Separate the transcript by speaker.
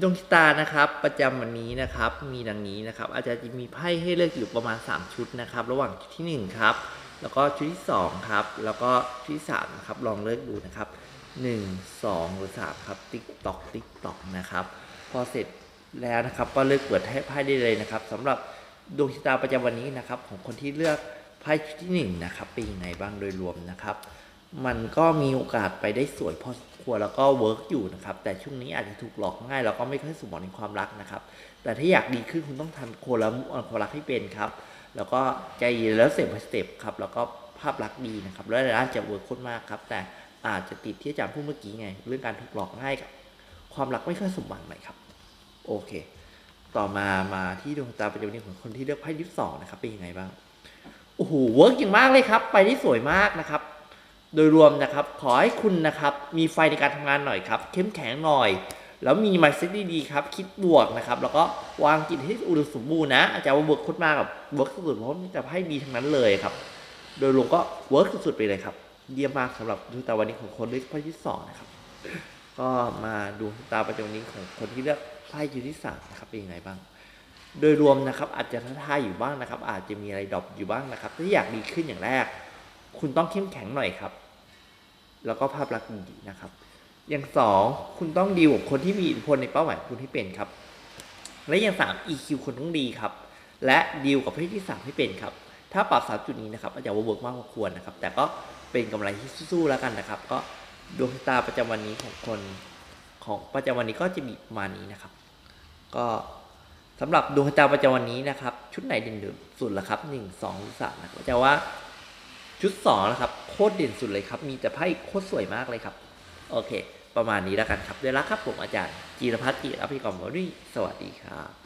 Speaker 1: ดวงชะตานะครับ ประจำวันนี้นะครับ มีดังนี้นะครับ อาจจะมีไพ่ให้เลือกอยู่ประมาณ 3 ชุดนะครับ ระหว่างชุดที่ 1 ครับ แล้วก็ชุดที่ 2 ครับ แล้วก็ชุดที่3นะครับ ลองเลือกดูนะครับ 1 2 หรือ 3 ครับ ติ๊กตอกติ๊กตอกนะครับ พอเสร็จแล้วนะครับก็เลือกเปิดให้ไพ่ได้เลยนะครับสำหรับดวงชะตาประจำวันนี้นะครับ ของคนที่เลือกไพ่ชุดที่หนึ่งนะครับเป็นยังไงบ้างโดยรวมนะครับ มันก็มีโอกาสไปได้สวยพอ ควรแล้วก็เวิร์กอยู่นะครับแต่ช่วงนี้อาจจะถูกหลอกง่ายแล้วก็ไม่ค่อยสมหวังในความรักนะครับ แต่ถ้าอยากดีขึ้นคุณต้องทำโคละมุอันความรักให้เป็นครับ แล้วก็ใจเย็นแล้วเสร็จสเต็ปครับแล้วก็ภาพลักษณ์ดีนะครับแล้วร้านจะเวิร์กโคตรมากครับ แต่อาจจะติดที่อาจารย์พูดเมื่อกี้ไง เรื่องการถูกหลอกง่ายกับ ความรักไม่ค่อยสมหวังหน่อยครับโอเค ต่อมามาที่ดวงตาประจำวันนี้ของคนที่เลือกไพ่ยิบสองนะครับเป็นยังไงบ้างโอ้โหเวิร์กอย่างมากเลยครับ ไปได้สวยมากนะครับ โดยรวมนะครับ ขอให้คุณนะครับ มีไฟในการทำงานหน่อยครับ เข้มแข็งหน่อย แล้วมีมายเซ็ตดีๆครับ คิดบวกนะครับ แล้วก็วางจิตให้อุดมสมบูรณ์นะ อาจารย์ว่าเวิร์กโคตรมากกับเวิร์กสุดๆเพราะมีแต่ให้ดีทั้งนั้นเลยครับ โดยรวมก็เวิร์กสุดๆไปเลยครับ เยี่ยมมากสำหรับดวงตาวันนี้ของคนเลือกไพ่ที่สองนะครับ ก็มาดูดวงตาประจำวันนี้ของคนที่เลือกไพ่ยูที่สามนะครับเป็นยังไงบ้างโดยรวมนะครับอาจจะท้าทายอยู่บ้างนะครับ อาจจะมีอะไรดรอปอยู่บ้างนะครับถ้าอยากดีขึ้นอย่างแรก คุณต้องเข้มแข็งหน่อยครับ แล้วก็ภาพลักษณ์ดีนะครับ อย่างสองคุณต้องดีลกับคนที่มีอิทธิพลในเป้าหมายคุณให้เป็นครับ และอย่างสาม EQ คุณต้องดีครับ และดีลกับเพศที่สามให้เป็นครับ ถ้าปรับสามจุดนี้นะครับอาจจะว่าเวิร์กมากพอควรนะครับ แต่ก็เป็นกำไรที่สู้ๆแล้วกันนะครับ ก็ดวงตาประจำวันนี้ของคนของประจำวันนี้ก็จะมีประมาณนี้นะครับ ก็สำหรับดวงตาประจำวันนี้นะครับ ชุดไหนเด่นสุดละครับหนึ่งสองสามนะครับจะว่า ชุดสองนะครับโคตรเด่นสุดเลยครับ มีแต่ไพ่โคตรสวยมากเลยครับ โอเค ประมาณนี้แล้วกันครับด้วยรักครับผมอาจารย์จีรพัฒน์จิรอภิกรมวรีสวัสดีครับ